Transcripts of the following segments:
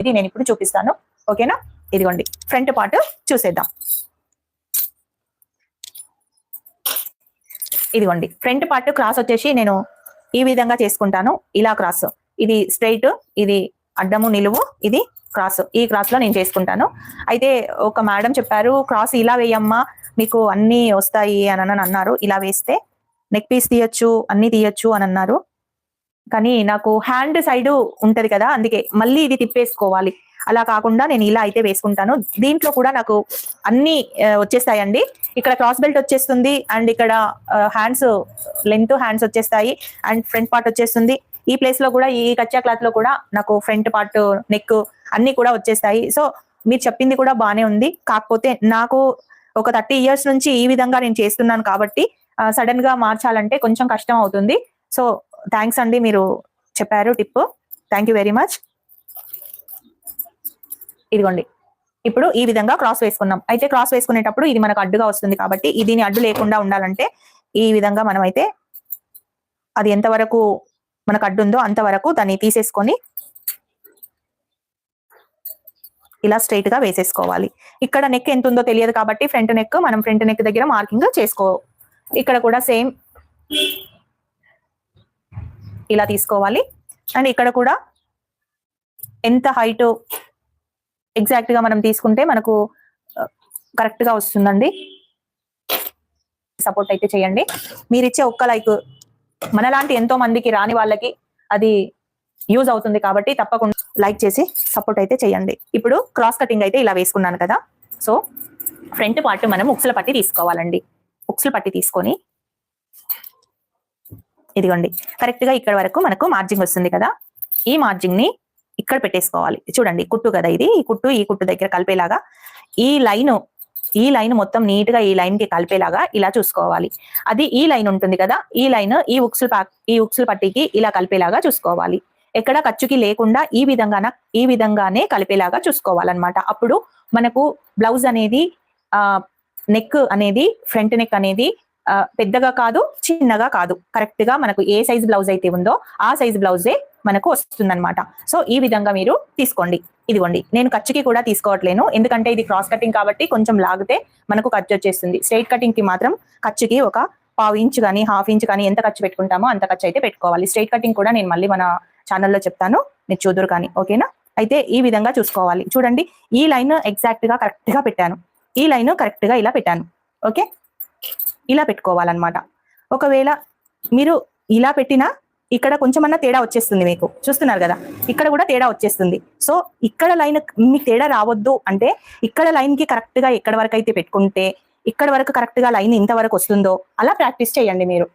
ఇది నేను ఇప్పుడు చూపిస్తాను. ఓకేనా? ఇదిగోండి. ఫ్రంట్ పార్ట్ చూసేద్దాం. ఇదిగోండి. ఫ్రంట్ పార్ట్ క్రాస్ వచ్చేసి నేను ఈ విధంగా చేసుకుంటాను. ఇలా క్రాస్ ఇది స్ట్రైట్ ఇది అడ్డము నిలువు ఇది క్రాస్ ఈ క్రాస్లో నేను చేసుకుంటాను. అయితే ఒక మేడం చెప్పారు క్రాస్ ఇలా వేయమ్మా మీకు అన్ని వస్తాయి అని అన్నారు ఇలా వేస్తే నెక్ పీస్ తీయొచ్చు అన్ని తీయచ్చు అని అన్నారు. కానీ నాకు హ్యాండ్ సైడ్ ఉంటది కదా అందుకే మళ్ళీ ఇది తిప్పేసుకోవాలి. అలా కాకుండా నేను ఇలా అయితే వేసుకుంటాను. దీంట్లో కూడా నాకు అన్ని వచ్చేస్తాయండి. ఇక్కడ క్రాస్ బెల్ట్ వచ్చేస్తుంది అండ్ ఇక్కడ హ్యాండ్స్ లెంత్ హ్యాండ్స్ వచ్చేస్తాయి అండ్ ఫ్రంట్ పార్ట్ వచ్చేస్తుంది. ఈ ప్లేస్లో కూడా ఈ కచ్చా క్లాత్లో కూడా నాకు ఫ్రంట్ పార్ట్ నెక్ అన్ని కూడా వచ్చేస్తాయి. సో మీరు చెప్పింది కూడా బానే ఉంది. కాకపోతే నాకు ఒక థర్టీ ఇయర్స్ నుంచి ఈ విధంగా నేను చేస్తున్నాను కాబట్టి సడన్గా మార్చాలంటే కొంచెం కష్టం అవుతుంది. సో థ్యాంక్స్ అండి మీరు చెప్పారు tip. Thank you very much ఇదిగోండి. ఇప్పుడు ఈ విధంగా క్రాస్ వేసుకున్నాం. అయితే క్రాస్ వేసుకునేటప్పుడు ఇది మనకు అడ్డుగా వస్తుంది కాబట్టి దీని అడ్డు లేకుండా ఉండాలంటే ఈ విధంగా మనం అయితే అది ఎంతవరకు మనకు అడ్డు ఉందో అంతవరకు దాన్ని తీసేసుకొని ఇలా స్ట్రైట్గా వేసేసుకోవాలి. ఇక్కడ నెక్ ఎంత ఉందో తెలియదు కాబట్టి ఫ్రంట్ నెక్ మనం ఫ్రంట్ నెక్ దగ్గర మార్కింగ్ చేసుకో. ఇక్కడ కూడా సేమ్ ఇలా తీసుకోవాలి. అండ్ ఇక్కడ కూడా ఎంత హైట్ ఎగ్జాక్ట్గా మనం తీసుకుంటే మనకు కరెక్ట్గా వస్తుందండి. సపోర్ట్ అయితే చేయండి. మీరు ఇచ్చే ఒక్క లైక్ మనలాంటి ఎంతో మందికి రాని వాళ్ళకి అది యూజ్ అవుతుంది కాబట్టి తప్పకుండా లైక్ చేసి సపోర్ట్ అయితే చేయండి. ఇప్పుడు క్రాస్ కటింగ్ అయితే ఇలా వేసుకున్నాను కదా. సో ఫ్రంట్ పార్ట్ మనం ఉక్సుల పట్టి తీసుకోవాలండి. ఉక్సుల పట్టి తీసుకొని ఇదిగోండి. కరెక్ట్గా ఇక్కడ వరకు మనకు మార్జింగ్ వస్తుంది కదా. ఈ మార్జింగ్ని ఇక్కడ పెట్టేసుకోవాలి. చూడండి కుట్టు కదా ఇది. ఈ కుట్టు ఈ కుట్టు దగ్గర కలిపేలాగా ఈ లైన్ ఈ లైన్ మొత్తం నీట్గా ఈ లైన్కి కలిపేలాగా ఇలా చూసుకోవాలి. అది ఈ లైన్ ఉంటుంది కదా ఈ లైన్ ఈ ఉక్సులు ఈ ఉక్సులు పట్టికి ఇలా కలిపేలాగా చూసుకోవాలి. ఎక్కడ ఖర్చుకి లేకుండా ఈ విధంగాన ఈ విధంగానే కలిపేలాగా చూసుకోవాలన్నమాట. అప్పుడు మనకు బ్లౌజ్ అనేది ఆ నెక్ అనేది ఫ్రంట్ నెక్ అనేది పెద్దగా కాదు చిన్నగా కాదు. కరెక్ట్గా మనకు ఏ సైజ్ బ్లౌజ్ అయితే ఉందో ఆ సైజ్ బ్లౌజే మనకు వస్తుందన్నమాట. సో ఈ విధంగా మీరు తీసుకోండి. ఇదిగోండి నేను ఖర్చుకి కూడా తీసుకోవట్లేను. ఎందుకంటే ఇది క్రాస్ కటింగ్ కాబట్టి కొంచెం లాగితే మనకు ఖర్చు వచ్చేస్తుంది. స్ట్రైట్ కటింగ్కి మాత్రం ఖర్చుకి ఒక పావు ఇంచ్ కానీ హాఫ్ ఇంచ్ కానీ ఎంత ఖర్చు పెట్టుకుంటామో అంత ఖర్చు అయితే పెట్టుకోవాలి. స్ట్రైట్ కటింగ్ కూడా నేను మళ్ళీ మన ఛానల్లో చెప్తాను. మీరు చూదురు కానీ ఓకేనా అయితే ఈ విధంగా చూసుకోవాలి. చూడండి ఈ లైన్ ఎగ్జాక్ట్గా కరెక్ట్గా పెట్టాను. ఈ లైన్ కరెక్ట్గా ఇలా పెట్టాను. ఓకే ఇలా పెట్టుకోవాలన్నమాట. ఒకవేళ మీరు ఇలా పెట్టినా ఇక్కడ కొంచెమన్నా తేడా వచ్చేస్తుంది మీకు. చూస్తున్నారు కదా? ఇక్కడ కూడా తేడా వచ్చేస్తుంది. సో ఇక్కడ లైన్ మీకు తేడా రావద్దు అంటే ఇక్కడ లైన్కి కరెక్ట్గా ఎక్కడ వరకు అయితే పెట్టుకుంటే ఇక్కడ వరకు కరెక్ట్గా లైన్ ఇంతవరకు వస్తుందో అలా ప్రాక్టీస్ చేయండి మీరు.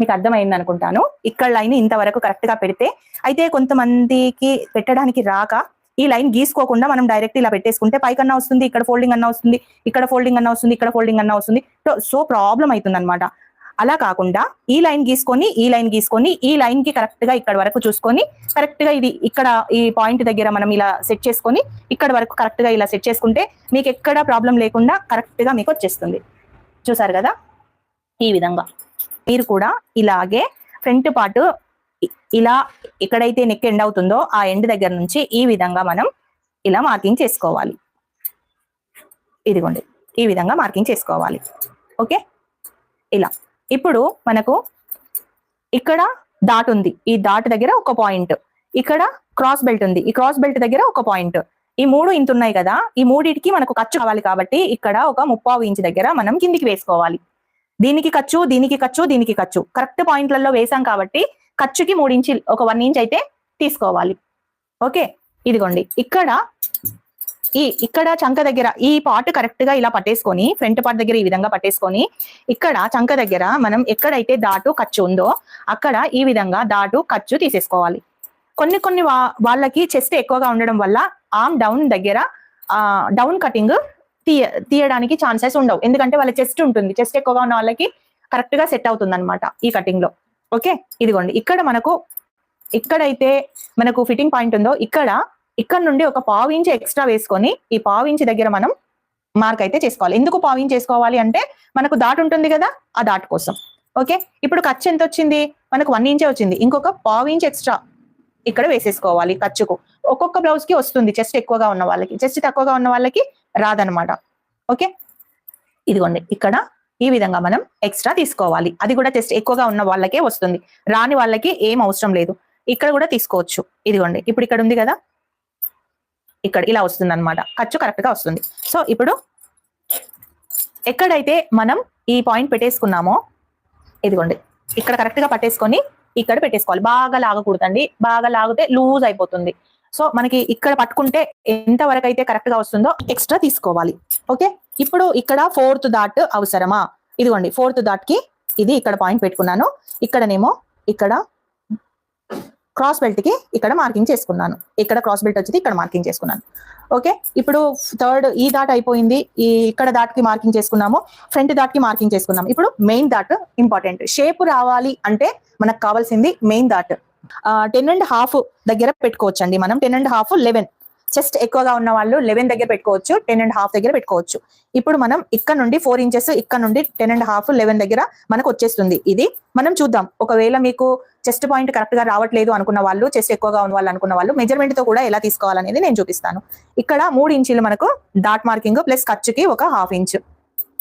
మీకు అర్థమైంది అనుకుంటాను. ఇక్కడ లైన్ ఇంతవరకు కరెక్ట్గా పెడితే అయితే కొంతమందికి పెట్టడానికి రాక ఈ లైన్ గీసుకోకుండా మనం డైరెక్ట్ ఇలా పెట్టేసుకుంటే పైకన్నా వస్తుంది ఇక్కడ ఫోల్డింగ్ అన్నా వస్తుంది ఇక్కడ ఫోల్డింగ్ అన్నా వస్తుంది ఇక్కడ ఫోల్డింగ్ అన్నా వస్తుంది. సో ప్రాబ్లం అవుతుంది అనమాట అలా కాకుండా ఈ లైన్ గీసుకొని ఈ లైన్ గీసుకొని ఈ లైన్కి కరెక్ట్గా ఇక్కడ వరకు చూసుకొని కరెక్ట్గా ఇది ఇక్కడ ఈ పాయింట్ దగ్గర మనం ఇలా సెట్ చేసుకొని ఇక్కడ వరకు కరెక్ట్గా ఇలా సెట్ చేసుకుంటే మీకు ఎక్కడ ప్రాబ్లం లేకుండా కరెక్ట్గా మీకు వచ్చేస్తుంది. చూసారు కదా? ఈ విధంగా. మీరు కూడా ఇలాగే ఫ్రంట్ పార్ట్ ఇలా ఎక్కడైతే నెక్ ఎండ్ అవుతుందో ఆ ఎండ్ దగ్గర నుంచి ఈ విధంగా మనం ఇలా మార్కింగ్ చేసుకోవాలి. ఇదిగోండి ఈ విధంగా మార్కింగ్ చేసుకోవాలి. ఓకే? ఇలా. ఇప్పుడు మనకు ఇక్కడ డాట్ ఉంది. ఈ డాట్ దగ్గర ఒక పాయింట్. ఇక్కడ క్రాస్ బెల్ట్ ఉంది. ఈ క్రాస్ బెల్ట్ దగ్గర ఒక పాయింట్. ఈ మూడు ఇంత ఉన్నాయి కదా ఈ మూడిటికి మనకు ఖర్చు కావాలి కాబట్టి ఇక్కడ ఒక ముప్పావు ఇంచ్ దగ్గర మనం కిందికి వేసుకోవాలి. దీనికి ఖర్చు దీనికి ఖర్చు దీనికి ఖర్చు. కరెక్ట్ పాయింట్లలో వేసాం కాబట్టి ఖర్చుకి మూడు ఇంచి ఒక వన్ ఇంచ్ అయితే తీసుకోవాలి. ఓకే? ఇదిగోండి. ఇక్కడ ఈ ఇక్కడ చంక దగ్గర ఈ పార్ట్ కరెక్ట్గా ఇలా పట్టేసుకొని ఫ్రంట్ పార్ట్ దగ్గర ఈ విధంగా పట్టేసుకొని ఇక్కడ చంక దగ్గర మనం ఎక్కడైతే దాటు ఖర్చు ఉందో అక్కడ ఈ విధంగా దాటు ఖర్చు తీసేసుకోవాలి. కొన్ని కొన్ని వాళ్ళకి చెస్ట్ ఎక్కువగా ఉండడం వల్ల ఆమ్ డౌన్ దగ్గర డౌన్ కటింగ్ తీయ తీయడానికి ఛాన్సెస్ ఉండవు. ఎందుకంటే వాళ్ళ చెస్ట్ ఉంటుంది. చెస్ట్ ఎక్కువగా ఉన్న వాళ్ళకి కరెక్ట్గా సెట్ అవుతుంది అనమాట ఈ కటింగ్లో. ఓకే? ఇదిగోండి. ఇక్కడ మనకు ఇక్కడైతే మనకు ఫిట్టింగ్ పాయింట్ ఉందో ఇక్కడ ఇక్కడ నుండి ఒక పావు ఇంచ్ ఎక్స్ట్రా వేసుకొని ఈ పావు ఇంచ్ దగ్గర మనం మార్క్ అయితే చేసుకోవాలి. ఎందుకు పావు ఇంచ్ చేసుకోవాలి అంటే మనకు దాట్ ఉంటుంది కదా ఆ దాట్ కోసం. ఓకే? ఇప్పుడు ఖర్చు ఎంత వచ్చింది? మనకు వన్ ఇంచే వచ్చింది. ఇంకొక పావు ఇంచ్ ఎక్స్ట్రా ఇక్కడ వేసేసుకోవాలి ఖర్చుకు. ఒక్కొక్క బ్లౌజ్కి వస్తుంది చెస్ట్ ఎక్కువగా ఉన్న వాళ్ళకి. చెస్ట్ తక్కువగా ఉన్న వాళ్ళకి రాదనమాట ఓకే? ఇదిగోండి. ఇక్కడ ఈ విధంగా మనం ఎక్స్ట్రా తీసుకోవాలి. అది కూడా టెస్ట్ ఎక్కువగా ఉన్న వాళ్ళకే వస్తుంది. రాని వాళ్ళకి ఏం అవసరం లేదు. ఇక్కడ కూడా తీసుకోవచ్చు. ఇదిగోండి. ఇప్పుడు ఇక్కడ ఉంది కదా? ఇక్కడ ఇలా వస్తుంది అనమాట ఖర్చు కరెక్ట్గా వస్తుంది. సో ఇప్పుడు ఎక్కడైతే మనం ఈ పాయింట్ పెట్టేసుకున్నామో ఇదిగోండి. ఇక్కడ కరెక్ట్గా పట్టేసుకొని ఇక్కడ పెట్టేసుకోవాలి. బాగా లాగకూడదండి. బాగా లాగితే లూజ్ అయిపోతుంది. సో మనకి ఇక్కడ పట్టుకుంటే ఎంత వరకు అయితే కరెక్ట్గా వస్తుందో ఎక్స్ట్రా తీసుకోవాలి. ఓకే ఇప్పుడు ఇక్కడ ఫోర్త్ దాట్ అవసరమా? ఇదిగోండి ఫోర్త్ దాట్కి ఇది ఇక్కడ పాయింట్ పెట్టుకున్నాను. ఇక్కడనేమో ఇక్కడ క్రాస్ బెల్ట్కి ఇక్కడ మార్కింగ్ చేసుకున్నాను. ఇక్కడ క్రాస్ బెల్ట్ వచ్చింది ఇక్కడ మార్కింగ్ చేసుకున్నాను. ఓకే ఇప్పుడు థర్డ్ ఈ దాట్ అయిపోయింది. ఈ ఇక్కడ దాట్కి మార్కింగ్ చేసుకున్నాము. ఫ్రంట్ దాట్కి మార్కింగ్ చేసుకున్నాము. ఇప్పుడు మెయిన్ దాట్ ఇంపార్టెంట్ షేప్ రావాలి అంటే మనకు కావాల్సింది main dot ten and half దగ్గర పెట్టుకోవచ్చండి మనం. Ten and half eleven chest ఎక్కువగా ఉన్న వాళ్ళు లెవెన్ దగ్గర పెట్టుకోవచ్చు టెన్ అండ్ హాఫ్ దగ్గర పెట్టుకోవచ్చు. ఇప్పుడు మనం ఇక్కడ నుండి ఫోర్ ఇంచెస్ ఇక్కడ నుండి టెన్ అండ్ హాఫ్ లెవెన్ దగ్గర మనకు వచ్చేస్తుంది. ఇది మనం చూద్దాం. ఒకవేళ మీకు చెస్ట్ పాయింట్ కరెక్ట్గా రావట్లేదు అనుకున్న వాళ్ళు చెస్ట్ ఎక్కువగా ఉన్న వాళ్ళు అనుకున్న వాళ్ళు మెజర్మెంట్తో కూడా ఎలా తీసుకోవాలనేది నేను చూపిస్తాను. ఇక్కడ మూడు ఇంచులు మనకు డాట్ మార్కింగ్ ప్లస్ ఖర్చుకి ఒక హాఫ్ ఇంచ్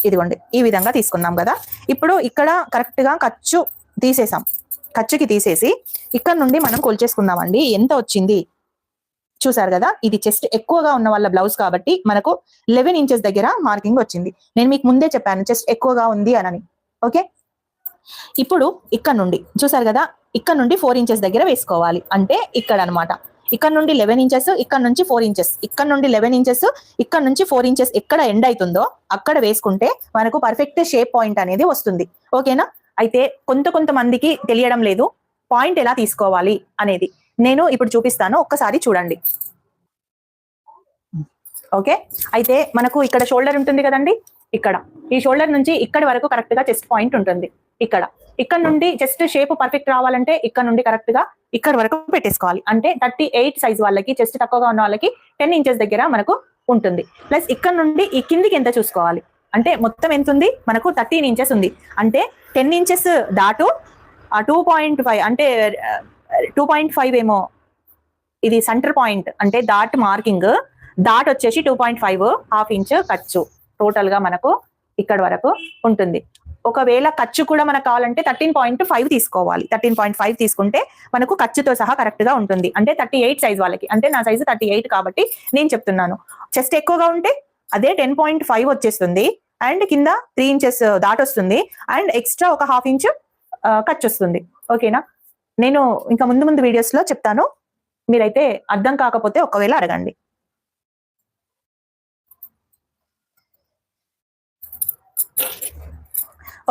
ఇదిగోండి ఈ విధంగా తీసుకున్నాం కదా. ఇప్పుడు ఇక్కడ కరెక్ట్గా ఖర్చు తీసేసాం. ఖర్చుకి తీసేసి ఇక్కడ నుండి మనం కొలిచేసుకుందామండి. ఎంత వచ్చింది? చూసారు కదా? ఇది చెస్ట్ ఎక్కువగా ఉన్న వాళ్ళ బ్లౌజ్ కాబట్టి మనకు లెవెన్ ఇంచెస్ దగ్గర మార్కింగ్ వచ్చింది. నేను మీకు ముందే చెప్పాను చెస్ట్ ఎక్కువగా ఉంది అనని. ఓకే ఇప్పుడు ఇక్కడ నుండి చూసారు కదా? ఇక్కడ నుండి ఫోర్ ఇంచెస్ దగ్గర వేసుకోవాలి. అంటే ఇక్కడ అనమాట ఇక్కడ నుండి లెవెన్ ఇంచెస్ ఇక్కడ నుంచి ఫోర్ ఇంచెస్ ఇక్కడ నుండి లెవెన్ ఇంచెస్ ఇక్కడ నుంచి ఫోర్ ఇంచెస్ ఎక్కడ ఎండ్ అవుతుందో అక్కడ వేసుకుంటే మనకు పర్ఫెక్ట్ షేప్ పాయింట్ అనేది వస్తుంది. ఓకేనా అయితే కొంత కొంతమందికి తెలియడం లేదు. పాయింట్ ఎలా తీసుకోవాలి అనేది. నేను ఇప్పుడు చూపిస్తాను ఒక్కసారి చూడండి. ఓకే? అయితే మనకు ఇక్కడ షోల్డర్ ఉంటుంది కదండి? ఇక్కడ. ఈ షోల్డర్ నుంచి ఇక్కడ వరకు కరెక్ట్గా చెస్ట్ పాయింట్ ఉంటుంది. ఇక్కడ. ఇక్కడ నుండి జస్ట్ షేప్ పర్ఫెక్ట్ రావాలంటే ఇక్కడ నుండి కరెక్ట్గా ఇక్కడ వరకు పెట్టేసుకోవాలి. అంటే థర్టీ ఎయిట్ సైజ్ వాళ్ళకి చెస్ట్ తక్కువగా ఉన్న వాళ్ళకి టెన్ ఇంచెస్ దగ్గర మనకు ఉంటుంది. ప్లస్ ఇక్కడ నుండి ఈ కిందికి ఎంత చూసుకోవాలి? అంటే మొత్తం ఎంత ఉంది? మనకు థర్టీన్ ఇంచెస్ ఉంది. అంటే టెన్ ఇంచెస్ దాటు టూ పాయింట్ ఫైవ్ అంటే టూ పాయింట్ ఫైవ్ ఏమో. ఇది సెంటర్ పాయింట్ అంటే డాట్ మార్కింగ్ డాట్ వచ్చేసి two point five half inch ఖర్చు. టోటల్గా మనకు ఇక్కడ వరకు ఉంటుంది. ఒకవేళ ఖర్చు కూడా మనకు కావాలంటే థర్టీన్ పాయింట్ ఫైవ్ తీసుకోవాలి. థర్టీన్ పాయింట్ ఫైవ్ తీసుకుంటే మనకు ఖర్చుతో సహా కరెక్ట్గా ఉంటుంది. అంటే థర్టీ ఎయిట్ సైజ్ వాళ్ళకి. అంటే నా సైజు థర్టీ ఎయిట్ కాబట్టి నేను చెప్తున్నాను. చెస్ట్ ఎక్కువగా ఉంటే అదే టెన్ పాయింట్ ఫైవ్ వచ్చేస్తుంది. అండ్ కింద త్రీ ఇంచెస్ దాట్ వస్తుంది. అండ్ ఎక్స్ట్రా ఒక హాఫ్ ఇంచ్ ఖర్చు వస్తుంది. ఓకేనా నేను ఇంకా ముందు ముందు వీడియోస్లో చెప్తాను. మీరైతే అర్థం కాకపోతే ఒకవేళ అడగండి.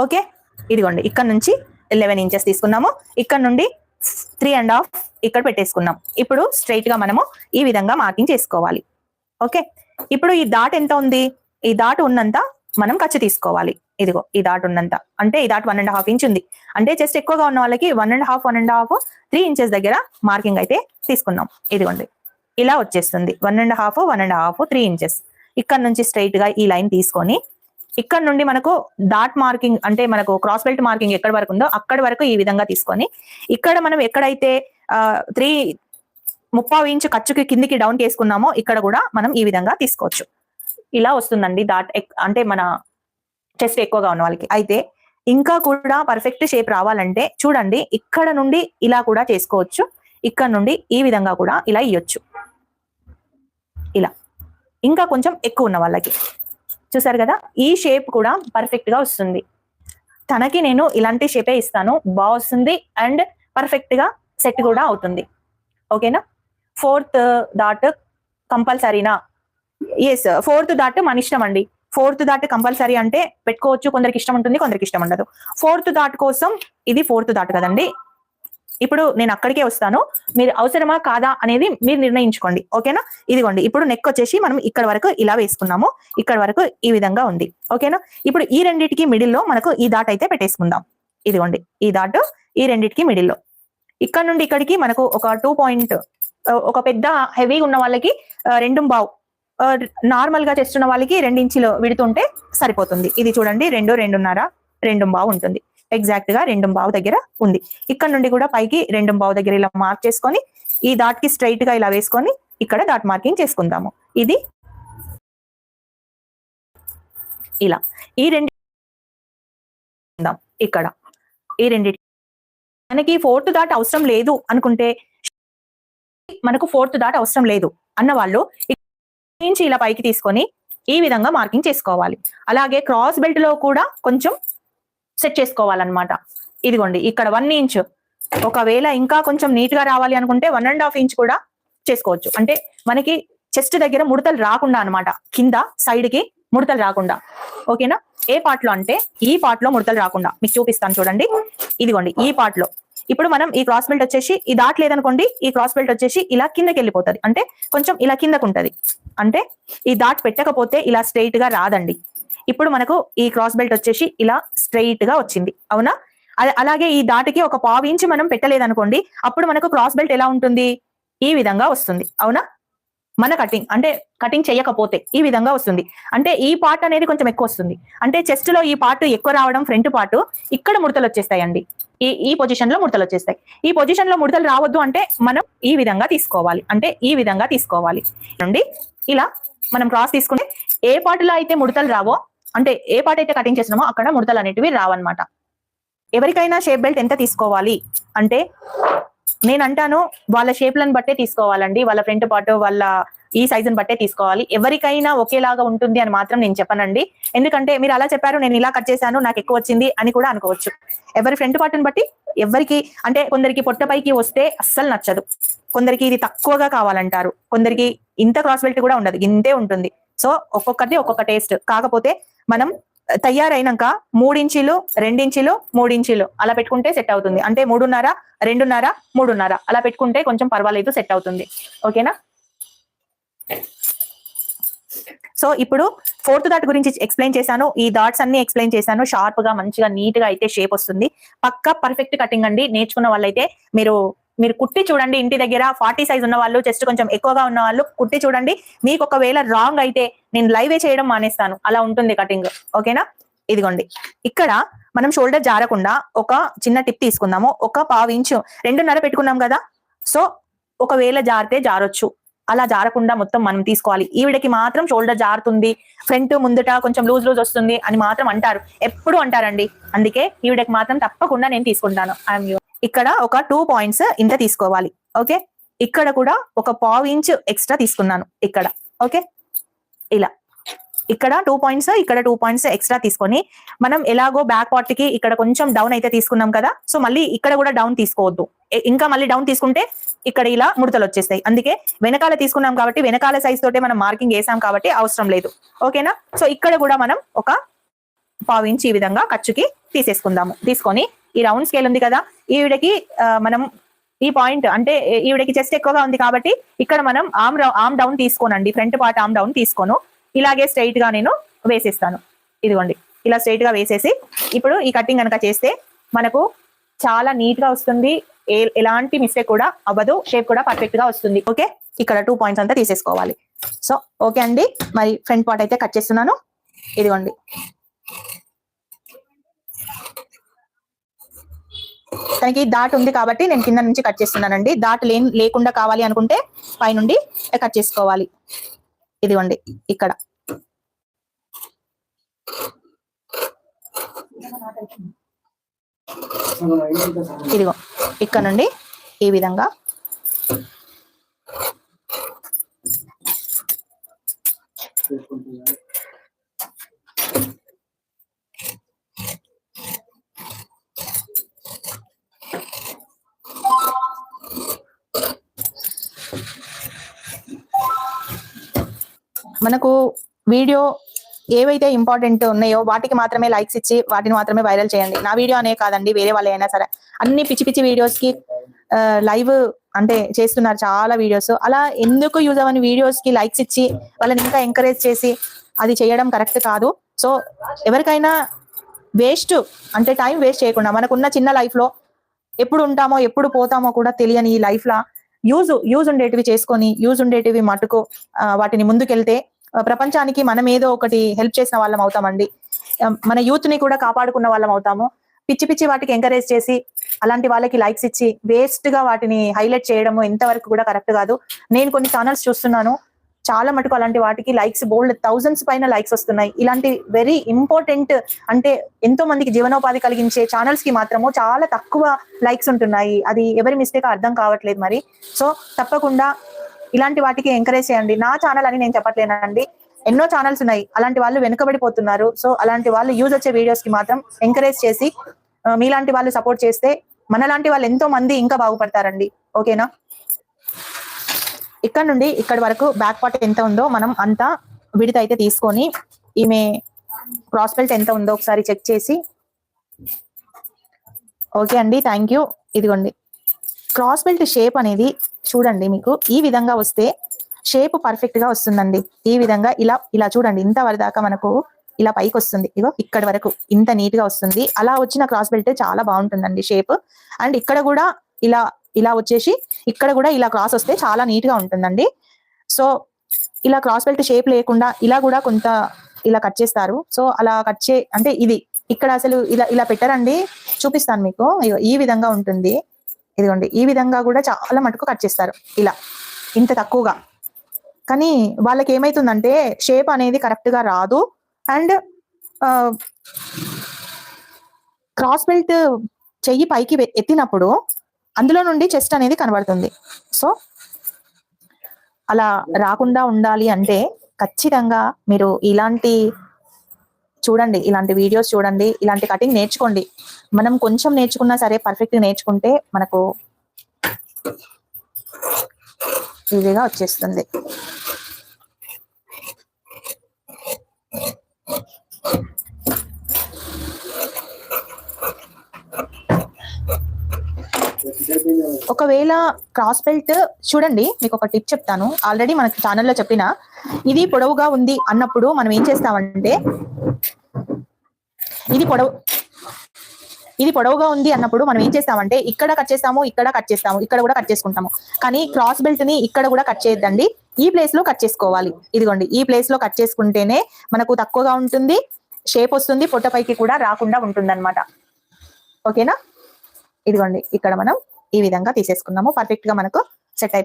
ఓకే? ఇదిగోండి ఇక్కడ నుంచి లెవెన్ ఇంచెస్ తీసుకున్నాము. ఇక్కడ నుండి త్రీ అండ్ హాఫ్ ఇక్కడ పెట్టేసుకున్నాం. ఇప్పుడు స్ట్రైట్గా మనము ఈ విధంగా మార్కింగ్ చేసుకోవాలి. ఓకే? ఇప్పుడు ఈ దాట్ ఎంత ఉంది? ఈ దాట్ ఉన్నంత మనం ఖర్చు తీసుకోవాలి. ఇదిగో ఈ దాట్ ఉన్నంత. అంటే ఈ dot one and half inch ఉంది. అంటే జస్ట్ ఎక్కువగా ఉన్న వాళ్ళకి one and half one and half three inches దగ్గర మార్కింగ్ అయితే తీసుకున్నాం. ఇదిగోండి. ఇలా వచ్చేస్తుంది. One and half one and half three inches ఇక్కడ నుంచి స్ట్రైట్గా ఈ లైన్ తీసుకొని ఇక్కడ నుండి మనకు డాట్ మార్కింగ్ అంటే మనకు క్రాస్ బెల్ట్ మార్కింగ్ ఎక్కడ వరకు ఉందో అక్కడ వరకు ఈ విధంగా తీసుకొని ఇక్కడ మనం ఎక్కడైతే త్రీ ముప్పావు ఇంచు ఖర్చుకి కిందికి డౌన్ చేసుకున్నామో ఇక్కడ కూడా మనం ఈ విధంగా తీసుకోవచ్చు. ఇలా వస్తుందండి దాట్ ఎక్- అంటే మన చెస్ట్ ఎక్కువగా ఉన్న వాళ్ళకి. అయితే ఇంకా కూడా పర్ఫెక్ట్ షేప్ రావాలంటే చూడండి ఇక్కడ నుండి ఇలా కూడా చేసుకోవచ్చు. ఇక్కడ నుండి ఈ విధంగా కూడా ఇలా ఇవ్వచ్చు ఇలా. ఇంకా కొంచెం ఎక్కువ ఉన్న వాళ్ళకి. చూసారు కదా? ఈ షేప్ కూడా పర్ఫెక్ట్గా వస్తుంది. తనకి నేను ఇలాంటి షేపే ఇస్తాను. బాగా వస్తుంది అండ్ పర్ఫెక్ట్గా సెట్ కూడా అవుతుంది. ఓకేనా ఫోర్త్ దాట్ కంపల్సరీనా? ఎస్ ఫోర్త్ దాట్ మన ఇష్టం అండి. ఫోర్త్ దాట్ కంపల్సరీ అంటే పెట్టుకోవచ్చు. కొందరికి ఇష్టం ఉంటుంది కొందరికి ఇష్టం ఉండదు. ఫోర్త్ దాట్ కోసం ఇది ఫోర్త్ దాట్ కదండి. ఇప్పుడు నేను అక్కడికే వస్తాను. మీరు అవసరమా కాదా అనేది మీరు నిర్ణయించుకోండి. ఓకేనా? ఇదిగోండి. ఇప్పుడు నెక్ వచ్చేసి మనం ఇక్కడ వరకు ఇలా వేసుకున్నాము. ఇక్కడ వరకు ఈ విధంగా ఉంది. ఓకేనా? ఇప్పుడు ఈ రెండిటికి మిడిల్లో మనకు ఈ దాట్ అయితే పెట్టేసుకుందాం. ఇదిగోండి. ఈ దాట్ ఈ రెండిటికి మిడిల్లో. ఇక్కడ నుండి ఇక్కడికి మనకు ఒక టూ పాయింట్ ఒక పెద్ద హెవీ ఉన్న వాళ్ళకి రెండు బావు. నార్మల్గా చేస్తున్న వాళ్ళకి రెండించిలో విడుతుంటే సరిపోతుంది. ఇది చూడండి రెండు రెండున్నర రెండు బావు ఉంటుంది. ఎగ్జాక్ట్గా రెండు బావు దగ్గర ఉంది. ఇక్కడ నుండి కూడా పైకి రెండు బావు దగ్గర ఇలా మార్క్ చేసుకొని ఈ దాట్కి స్ట్రైట్గా ఇలా వేసుకొని ఇక్కడ డాట్ మార్కింగ్ చేసుకుందాము. ఇది ఇలా. ఈ రెండు ఇక్కడ. ఈ రెండింటి మనకి ఫోర్త్ డాట్ అవసరం లేదు అనుకుంటే మనకు ఫోర్త్ డాట్ అవసరం లేదు అన్న వాళ్ళు నుంచి ఇలా పైకి తీసుకొని ఈ విధంగా మార్కింగ్ చేసుకోవాలి. అలాగే క్రాస్ బెల్ట్లో కూడా కొంచెం సెట్ చేసుకోవాలన్నమాట. ఇదిగోండి ఇక్కడ వన్ ఇంచ్. ఒకవేళ ఇంకా కొంచెం నీట్గా రావాలి అనుకుంటే వన్ అండ్ హాఫ్ ఇంచ్ కూడా చేసుకోవచ్చు. అంటే మనకి చెస్ట్ దగ్గర ముడతలు రాకుండా అన్నమాట. కింద సైడ్కి ముడతలు రాకుండా. ఓకేనా? ఏ పార్ట్లో అంటే ఈ పార్ట్లో ముడతలు రాకుండా. మీకు చూపిస్తాను చూడండి. ఇదిగోండి ఈ పార్ట్లో. ఇప్పుడు మనం ఈ క్రాస్ బెల్ట్ వచ్చేసి ఈ దాట్లేదనుకోండి ఈ క్రాస్ బెల్ట్ వచ్చేసి ఇలా కిందకి వెళ్ళిపోతుంది. అంటే కొంచెం ఇలా కిందకు ఉంటది అంటే ఈ దాట్ పెట్టకపోతే ఇలా స్ట్రైట్గా రాదండి. ఇప్పుడు మనకు ఈ క్రాస్ బెల్ట్ వచ్చేసి ఇలా స్ట్రైట్గా వచ్చింది. అవునా? అలాగే ఈ దాటికి ఒక పావు ఇంచు మనం పెట్టలేదనుకోండి అప్పుడు మనకు క్రాస్ బెల్ట్ ఎలా ఉంటుంది? ఈ విధంగా వస్తుంది. అవునా? మన కటింగ్ అంటే కటింగ్ చేయకపోతే ఈ విధంగా వస్తుంది. అంటే ఈ పార్ట్ అనేది కొంచెం ఎక్కువ వస్తుంది. అంటే చెస్ట్లో ఈ పార్ట్ ఎక్కువ రావడం ఫ్రంట్ పార్ట్ ఇక్కడ ముడతలు వచ్చేస్తాయండి. ఈ ఈ పొజిషన్లో ముడతలు వచ్చేస్తాయి. ఈ పొజిషన్లో ముడతలు రావద్దు అంటే మనం ఈ విధంగా తీసుకోవాలి. అంటే ఈ విధంగా తీసుకోవాలి. నుండి ఇలా మనం క్రాస్ తీసుకుంటే ఏ పాటలో అయితే ముడతలు రావో అంటే ఏ పాట అయితే కటింగ్ చేసినామో అక్కడ ముడతలు అనేటివి రావన్నమాట. ఎవరికైనా షేప్ బెల్ట్ ఎంత తీసుకోవాలి? అంటే నేను అంటాను వాళ్ళ షేప్లను బట్టే తీసుకోవాలండి వాళ్ళ ఫ్రంట్ పార్ట్ వాళ్ళ ఈ సైజుని బట్టే తీసుకోవాలి. ఎవరికైనా ఒకేలాగా ఉంటుంది అని మాత్రం నేను చెప్పనండి. ఎందుకంటే మీరు అలా చెప్పారు నేను ఇలా కట్ చేశాను నాకు ఎక్కువ వచ్చింది అని కూడా అనుకోవచ్చు. ఎవరి ఫ్రంట్ పార్ట్ని బట్టి ఎవరికి అంటే కొందరికి పొట్టపైకి వస్తే అస్సలు నచ్చదు. కొందరికి ఇది తక్కువగా కావాలంటారు. కొందరికి ఇంత క్రాస్ బెల్ట్ కూడా ఉండదు. ఇంతే ఉంటుంది. సో ఒక్కొక్కటి ఒక్కొక్క టేస్ట్ కాకపోతే మనం తయారైనాక మూడించీలు రెండించీలు మూడించీలు అలా పెట్టుకుంటే సెట్ అవుతుంది. అంటే మూడున్నర రెండున్నర మూడున్నర అలా పెట్టుకుంటే కొంచెం పర్వాలేదు సెట్ అవుతుంది. ఓకేనా? సో ఇప్పుడు ఫోర్త్ డాట్ గురించి ఎక్స్ప్లెయిన్ చేశాను. ఈ డాట్స్ అన్ని ఎక్స్ప్లెయిన్ చేశాను. షార్ప్గా మంచిగా నీట్గా అయితే షేప్ వస్తుంది. పక్కా పర్ఫెక్ట్ కటింగ్ అండి. నేర్చుకున్న వాళ్ళైతే మీరు మీరు కుట్టి చూడండి ఇంటి దగ్గర ఫార్టీ సైజ్ ఉన్న వాళ్ళు చెస్ట్ కొంచెం ఎక్కువగా ఉన్న వాళ్ళు కుట్టి చూడండి. మీకు ఒకవేళ రాంగ్ అయితే నేను లైవే చేయడం మానేస్తాను. అలా ఉంటుంది కటింగ్ ఓకేనా ఇదిగోండి. ఇక్కడ మనం షోల్డర్ జారకుండా ఒక చిన్న టిప్ తీసుకుందాము. ఒక పావు ఇంచు రెండున్నర పెట్టుకున్నాం కదా? సో ఒకవేళ జారితే జారొచ్చు. అలా జారకుండా మొత్తం మనం తీసుకోవాలి. ఈవిడకి మాత్రం షోల్డర్ జారుతుంది. ఫ్రంట్ ముందుట కొంచెం లూజ్ లూజ్ వస్తుంది అని మాత్రం అంటారు. ఎప్పుడు అంటారండి? అందుకే ఈవిడకి మాత్రం తప్పకుండా నేను తీసుకుంటాను. ఐఎమ్ ఇక్కడ ఒక టూ పాయింట్స్ ఇంత తీసుకోవాలి. ఓకే ఇక్కడ కూడా ఒక పావు ఇంచ్ ఎక్స్ట్రా తీసుకున్నాను ఇక్కడ. ఓకే ఇలా. ఇక్కడ టూ పాయింట్స్ ఇక్కడ టూ పాయింట్స్ ఎక్స్ట్రా తీసుకొని మనం ఎలాగో బ్యాక్ పార్ట్కి ఇక్కడ కొంచెం డౌన్ అయితే తీసుకున్నాం కదా? సో మళ్ళీ ఇక్కడ కూడా డౌన్ తీసుకోవద్దు. ఇంకా మళ్ళీ డౌన్ తీసుకుంటే ఇక్కడ ఇలా ముడతలు వచ్చేస్తాయి. అందుకే వెనకాల తీసుకున్నాం కాబట్టి వెనకాల సైజ్ తోటే మనం మార్కింగ్ వేసాం కాబట్టి అవసరం లేదు. ఓకేనా సో ఇక్కడ కూడా మనం ఒక పావు ఇంచ్ ఈ విధంగా ఖర్చుకి తీసేసుకుందాము. తీసుకొని ఈ రౌండ్ స్కేల్ ఉంది కదా ఈవిడకి మనం ఈ పాయింట్ అంటే ఈవిడకి చెస్ట్ ఎక్కువగా ఉంది కాబట్టి ఇక్కడ మనం ఆమ్ ఆమ్ డౌన్ తీసుకోనండి. ఫ్రంట్ పార్ట్ ఆమ్ డౌన్ తీసుకోను. ఇలాగే స్ట్రైట్గా నేను వేసేస్తాను. ఇదిగోండి. ఇలా స్ట్రైట్గా వేసేసి ఇప్పుడు ఈ కటింగ్ కనుక చేస్తే మనకు చాలా నీట్గా వస్తుంది. ఏ- ఎలాంటి మిస్టేక్ కూడా అవ్వదు. షేప్ కూడా పర్ఫెక్ట్గా వస్తుంది. ఓకే? ఇక్కడ టూ పాయింట్స్ అంతా తీసేసుకోవాలి. సో ఓకే అండి. మరి ఫ్రంట్ పార్ట్ అయితే కట్ చేస్తున్నాను. ఇదిగోండి. తనకి దాట్ ఉంది కాబట్టి నేను కింద నుంచి కట్ చేస్తున్నానండి. దాట్ లే లేకుండా కావాలి అనుకుంటే పైనుండి కట్ చేసుకోవాలి. ఇదిగోండి ఇక్కడ. ఇదిగో ఇక్కడ నుండి ఈ విధంగా. మనకు వీడియో ఏవైతే ఇంపార్టెంట్ ఉన్నాయో వాటికి మాత్రమే లైక్స్ ఇచ్చి వాటిని మాత్రమే వైరల్ చేయండి. నా వీడియో అనే కాదండి వేరే వాళ్ళు అయినా సరే. అన్ని పిచ్చి పిచ్చి వీడియోస్కి లైవ్ అంటే చేస్తున్నారు చాలా వీడియోస్ అలా ఎందుకు యూజ్ అవ్వని వీడియోస్కి లైక్స్ ఇచ్చి వాళ్ళని ఇంకా ఎంకరేజ్ చేసి అది చేయడం కరెక్ట్ కాదు. సో ఎవరికైనా వేస్ట్ అంటే టైం వేస్ట్ చేయకుండా మనకున్న చిన్న లైఫ్లో ఎప్పుడు ఉంటామో ఎప్పుడు పోతామో కూడా తెలియని ఈ లైఫ్ లా యూజ్ యూజ్ ఉండేటివి చేసుకొని యూజ్ ఉండేటివి మటుకు వాటిని ముందుకెళ్తే ప్రపంచానికి మనం ఏదో ఒకటి హెల్ప్ చేసిన వాళ్ళం అవుతామండి. మన యూత్ని కూడా కాపాడుకున్న వాళ్ళం అవుతాము. పిచ్చి పిచ్చి వాటికి ఎంకరేజ్ చేసి అలాంటి వాళ్ళకి లైక్స్ ఇచ్చి వేస్ట్గా వాటిని హైలైట్ చేయడము ఎంతవరకు కూడా కరెక్ట్ కాదు. నేను కొన్ని ఛానల్స్ చూస్తున్నాను. చాలా మటుకు అలాంటి వాటికి లైక్స్ బోల్డ్ థౌజండ్స్ పైన లైక్స్ వస్తున్నాయి. ఇలాంటి వెరీ ఇంపార్టెంట్ అంటే ఎంతో మందికి జీవనోపాధి కలిగించే ఛానల్స్కి మాత్రము చాలా తక్కువ లైక్స్ ఉంటున్నాయి. అది ఎవరి మిస్టేక్ అర్థం కావట్లేదు మరి. సో తప్పకుండా ఇలాంటి వాటికి ఎంకరేజ్ చేయండి. నా ఛానల్ అని నేను చెప్పట్లేనండి. ఎన్నో ఛానల్స్ ఉన్నాయి. అలాంటి వాళ్ళు వెనుకబడిపోతున్నారు. సో అలాంటి వాళ్ళు యూజ్ వచ్చే వీడియోస్కి మాత్రం ఎంకరేజ్ చేసి మీలాంటి వాళ్ళు సపోర్ట్ చేస్తే మనలాంటి వాళ్ళు ఎంతో మంది ఇంకా బాగుపడతారండి. ఓకేనా ఇక్కడ నుండి ఇక్కడ వరకు బ్యాక్ పార్ట్ ఎంత ఉందో మనం అంతా విడత అయితే తీసుకొని ఈమె క్రాస్ బెల్ట్ ఎంత ఉందో ఒకసారి చెక్ చేసి. ఓకే అండి థ్యాంక్ యూ ఇదిగోండి. క్రాస్ బెల్ట్ షేప్ అనేది చూడండి మీకు ఈ విధంగా వస్తే షేప్ పర్ఫెక్ట్గా వస్తుందండి. ఈ విధంగా ఇలా ఇలా చూడండి ఇంత వరదాకా మనకు ఇలా పైకి వస్తుంది. ఇగో ఇక్కడ వరకు ఇంత నీట్గా వస్తుంది. అలా వచ్చిన క్రాస్ బెల్ట్ చాలా బాగుంటుందండి షేప్ అండ్ ఇక్కడ కూడా ఇలా ఇలా వచ్చేసి ఇక్కడ కూడా ఇలా క్రాస్ వస్తే చాలా నీట్గా ఉంటుందండి. సో ఇలా క్రాస్ బెల్ట్ షేప్ లేకుండా ఇలా కూడా కొంత ఇలా కట్ చేస్తారు. సో అలా కట్ చే అంటే ఇది ఇక్కడ అసలు ఇలా ఇలా పెట్టరండి. చూపిస్తాను మీకు. ఈ విధంగా ఉంటుంది. ఇదిగోండి ఈ విధంగా కూడా చాలా మటుకు కట్ చేస్తారు. ఇలా ఇంత తక్కువగా. కానీ వాళ్ళకి ఏమైతుందంటే షేప్ అనేది కరెక్ట్గా రాదు. అండ్ క్రాస్ బెల్ట్ చెయ్యి పైకి ఎత్తినప్పుడు అందులో నుండి చెస్ట్ అనేది కనబడుతుంది. సో అలా రాకుండా ఉండాలి అంటే ఖచ్చితంగా మీరు ఇలాంటి చూడండి ఇలాంటి వీడియోస్ చూడండి ఇలాంటి కటింగ్ నేర్చుకోండి. మనం కొంచెం నేర్చుకున్నా సరే పర్ఫెక్ట్ నేర్చుకుంటే మనకు ఈజీగా వచ్చేస్తుంది. ఒకవేళ క్రాస్ బెల్ట్ చూడండి మీకు ఒక టిప్ చెప్తాను. ఆల్రెడీ మనకి ఛానల్లో చెప్పిన ఇది పొడవుగా ఉంది అన్నప్పుడు మనం ఏం చేస్తామంటే ఇది పొడవు ఇది పొడవుగా ఉంది అన్నప్పుడు మనం ఏం చేస్తామంటే ఇక్కడ కట్ చేస్తాము ఇక్కడ కట్ చేస్తాము ఇక్కడ కూడా కట్ చేసుకుంటాము. కానీ క్రాస్ బెల్ట్ని ఇక్కడ కూడా కట్ చేయొద్దండి. ఈ ప్లేస్లో కట్ చేసుకోవాలి. ఇదిగోండి ఈ ప్లేస్లో కట్ చేసుకుంటేనే మనకు తక్కువగా ఉంటుంది షేప్ వస్తుంది పొట్టపైకి కూడా రాకుండా ఉంటుంది ఓకేనా ఇదిగోండి ఇక్కడ మనం ఈ విధంగా తీసేసుకున్నాము. పర్ఫెక్ట్గా మనకు సెట్ అయిపోయింది